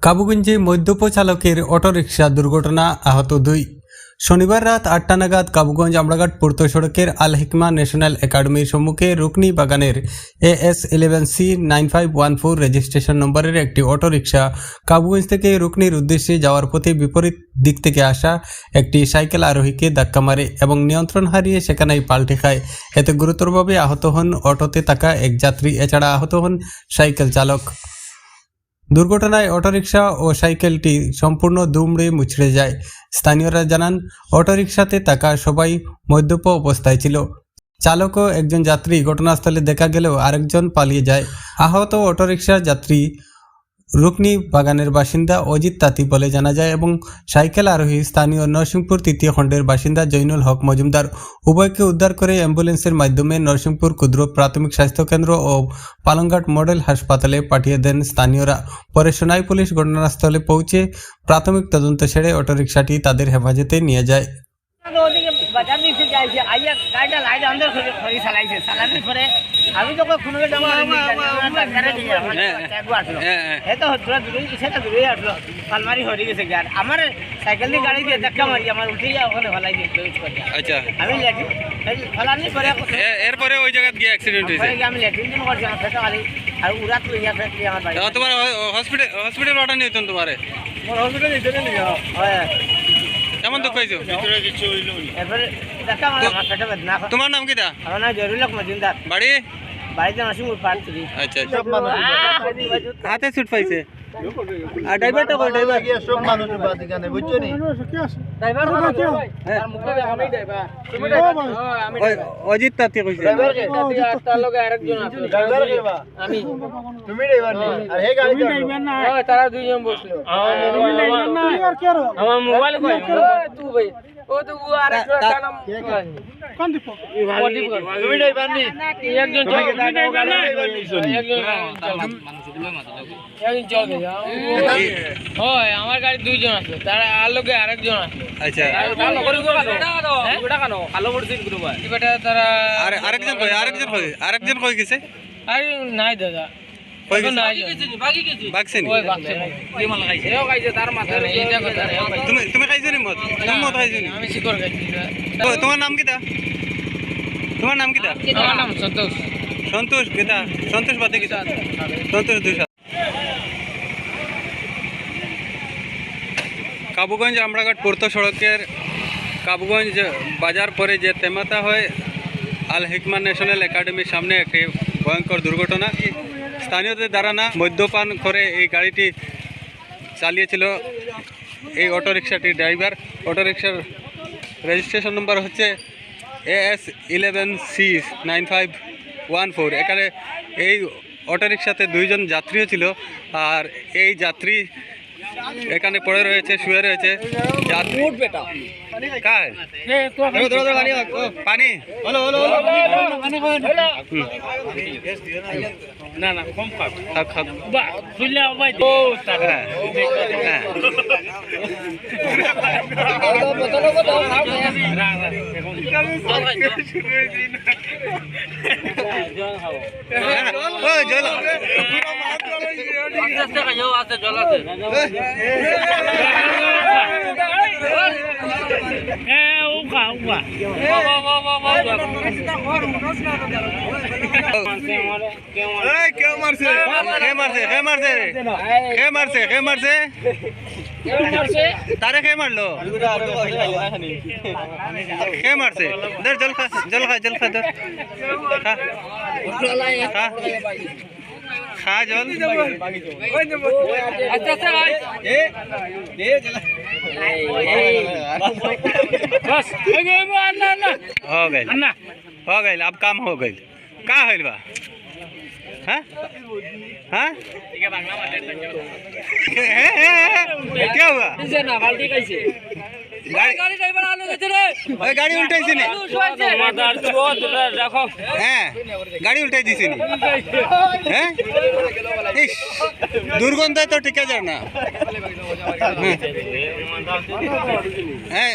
কাবুগঞ্জে মদ্যপ চালকের অটোরিকশা দুর্ঘটনা আহত দুই। শনিবার রাত আটটা নাগাদ কাবুগঞ্জ আমড়াঘাট পূর্ত সড়কের আল হিকমা ন্যাশনাল একাডেমির সম্মুখে রুকনি বাগানের A S eleven C nine five one four registration নম্বরের একটি অটোরিকশা কাবুগঞ্জ থেকে রুকনির উদ্দেশ্যে যাওয়ার পথে বিপরীত দিক থেকে আসা একটি সাইকেল আরোহীকে ধাক্কা মারে এবং নিয়ন্ত্রণ হারিয়ে সেখানেই পাল্টে খায়। এতে গুরুতরভাবে আহত হন অটোতে থাকা এক যাত্রী, এছাড়া আহত হন সাইকেল চালক। দুর্ঘটনায় অটোরিকশা ও সাইকেলটি সম্পূর্ণ দুমড়ে মুছড়ে যায়। স্থানীয়রা জানান, অটোরিকশাতে থাকা সবাই মদ্যপ অবস্থায় ছিল। চালক ও একজন যাত্রী ঘটনাস্থলে দেখা গেলেও আরেকজন পালিয়ে যায়। আহত অটোরিকশার যাত্রী রুকনি বাগানের বাসিন্দা অজিত তাঁতি বলে জানা যায় এবং সাইকেল আরোহী স্থানীয় নরসিংপুর তৃতীয় খণ্ডের বাসিন্দা জৈনুল হক মজুমদার উভয়কে উদ্ধার করে অ্যাম্বুলেন্সের মাধ্যমে নরসিংপুর ক্ষুদ্র প্রাথমিক স্বাস্থ্যকেন্দ্র ও পালংঘাট মডেল হাসপাতালে পাঠিয়ে দেন স্থানীয়রা। পরে সোনাই পুলিশ ঘটনাস্থলে পৌঁছে প্রাথমিক তদন্ত সেরে অটোরিকশাটি তাদের হেফাজতে নিয়ে যায়। বাজার দিতে যাইছে আইয়া গাড়িটা লাইট আন্দার করে খড়ি চালাইছে চালানোর পরে আমি তো কোনো হ্যাঁ, হ্যাঁ। এ তো হচ্ছে দূরে সেটা দূরে আসলো পালমারি হয়ে গেছে গার আমার সাইকেল দিয়ে গাড়ি দিয়ে ধাক্কা মারি আমার উঠে যা ওখানে ফেলাই দিয়ে আচ্ছা। আমি ল্যাট্রিন ফেলানি পরে এরপরে ওই জায়গায় গিয়ে অ্যাক্সিডেন্ট হয়েছে? আমি ল্যাট্রিন দিন করছি আমার ফেটা খালি আর উড়াত লইয়া ফেটলি আমার বাড়ি তোমার হসপিটাল হসপিটাল অর্ডার নিয়ে তোমারে? হয়। কেমন দুঃখ হয়েছে তোমার নাম কি দা আমার নাম জরুল মজুমদার বাড়ি বাড়িতে আসি পার্ট থ্রি আচ্ছা আচ্ছা। হাতে ছুট পাইছে। আর ড্রাইভারটা কই ড্রাইভার সব মানুষের বাদ এখানে বুঝছ নি? ড্রাইভার তার মুখে দেখা ড্রাইভার তুমি আমি অজিত তাতে কইছে। তার লগে আরেকজন আছে। ড্রাইভার কে আমি। তুমি ড্রাইভার নি আর হে গাড়ি চালাও ওই তারা দুইজন বসল। আমার মোবাইল কই? তুই ভাই। ও তো ও আরেকটা নাম কোন দীপ তুমি ড্রাইভার নি একজন চল। একজন একজন চল। হয়। আমার গাড়ি দুইজন আছে। তার আর লগে আরেকজন আছে। আচ্ছা। এবারে তারা আর আরেকজন কই আরেকজন কই আরেকজন কই গেছে আরে নাই দাদা কই এখন গেছে নাই বাকছে নি ওই বাক্সে এও খাইছে তার মাথায় নেই, খাইছে। তুমি তুমি খাইছো নি মদ? তুমি মদ খাইছো নি? আমি শিকড় খাইছি। ও, তোমার নাম তোমার নাম কিটা আমার নাম সন্তোষ। সন্তোষ কিটা সন্তোষ বাদে কিটা সন্তোষ দুই কাবুগঞ্জ আমরাঘাট পূর্ত সড়কের কাবুগঞ্জ বাজার পরে যে তেমাতা হয় আল হিকমান ন্যাশনাল একাডেমির সামনে একটি ভয়ঙ্কর দুর্ঘটনা। স্থানীয়দের দ্বারা না, মদ্যপান করে এই গাড়িটি চালিয়েছিল এই অটোরিকশাটির ড্রাইভার। অটোরিকশার রেজিস্ট্রেশন নম্বর হচ্ছে A S eleven C nine five one four. এখানে এই অটোরিকশাতে দুইজন যাত্রীও ছিল আর এই যাত্রী এখানে পড়ে রয়েছে, শুয়ে রয়েছে। যাত্রী হ্যাঁ হ্যাঁ। ও জল। কেউ মারছে কে মারছে কে মারছে কে মারছে কে মারছে তারে কে মারলো কে মারছে ধর জল খা জল খা জল খা ধর খা খা খা জল আচ্ছা আচ্ছা ভাই बस हो गए वो अन्ना अन्ना हो गई अन्ना हो गई अब काम हो गई का होइल बा हाँ हाँ क्या हुआ গাড়ি ড্রাইভার আলো গেছে রে। গাড়ি উল্টাইছে হ্যাঁ গাড়ি উল্টাই দিছে হ্যাঁ? দুর্গন্ধ তো ঠিক আছে না। হ্যাঁ। হ্যাঁ।